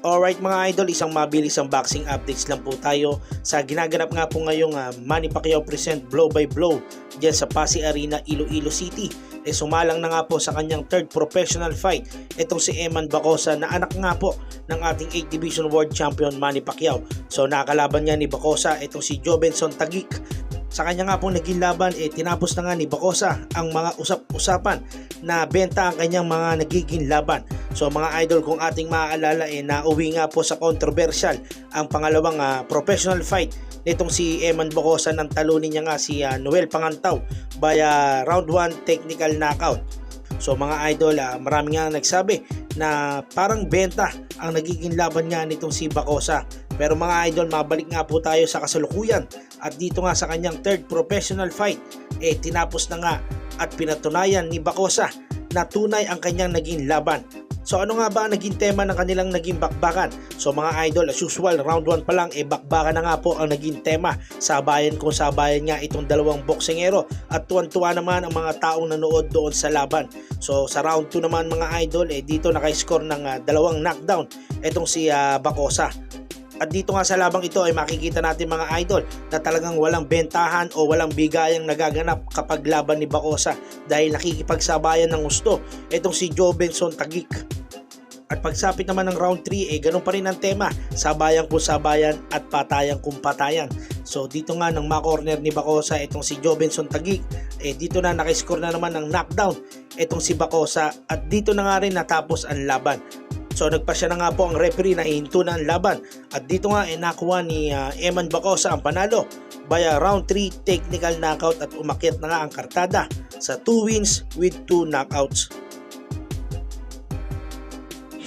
Alright mga idol, isang mabilis ang boxing updates lang po tayo sa ginaganap nga po ngayong uh, Manny Pacquiao present blow by blow dyan sa Pasig Arena, Iloilo City. E sumalang na nga po sa kanyang third professional fight itong si Eman Bacosa na anak nga po ng ating 8 Division World Champion Manny Pacquiao. So nakalaban niya ni Bacosa itong si Jobenson Tagik sa kanya nga pong naging laban, eh, tinapos na nga ni Bacosa ang mga usap-usapan na benta ang kanyang mga nagiging laban. So mga idol, kung ating maaalala, eh, nauwi nga po sa controversial ang pangalawang ah, professional fight nitong si Eman Bacosa nang talunin niya nga si ah, Noel Pangantaw via round 1 technical knockout. So mga idol, ah, marami nga nagsabi na parang benta ang nagiging laban nga nitong si Bacosa. Pero mga idol, mabalik nga po tayo sa kasalukuyan at dito nga sa kanyang third professional fight, eh tinapos na nga at pinatunayan ni Bacosa na tunay ang kanyang naging laban. So ano nga ba ang naging tema ng kanilang naging bakbakan? So mga idol, as usual, round 1 pa lang, eh bakbakan na nga po ang naging tema. Sabayan kung sabayan nga itong dalawang boksingero at tuwan-tuwa naman ang mga taong nanood doon sa laban. So sa round 2 naman mga idol, eh dito naka-score ng ah, dalawang knockdown itong si ah, Bacosa. At dito nga sa labang ito ay makikita natin mga idol na talagang walang bentahan o walang bigayang nagaganap kapag laban ni Bacosa dahil nakikipagsabayan ng gusto itong si Joe Benson Tagik. At pagsapit naman ng round 3, eh ganun pa rin ang tema, sabayan kung sabayan at patayan kung patayan. So dito nga ng ma-corner ni Bacosa itong si Joe Benson Tagik, eh dito na nakiscore na naman ng knockdown itong si Bacosa at dito na nga rin natapos ang laban. So nagpasya na nga po ang referee na ihinto na ang laban at dito nga eh, nakuha ni ah, Eman Bacosa ang panalo via round 3 technical knockout at umakyat na nga ang kartada sa 2 wins with 2 knockouts.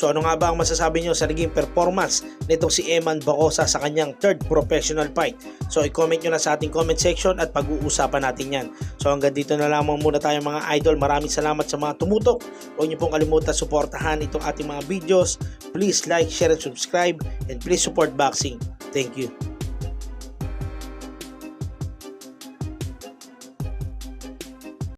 So ano nga ba ang masasabi nyo sa naging performance nitong si Eman Bacosa sa kanyang third professional fight? So i-comment nyo na sa ating comment section at pag-uusapan natin yan. So hanggang dito na lamang muna tayo mga idol. Maraming salamat sa mga tumutok. Huwag nyo pong kalimutan suportahan itong ating mga videos. Please like, share, and subscribe. And please support boxing. Thank you.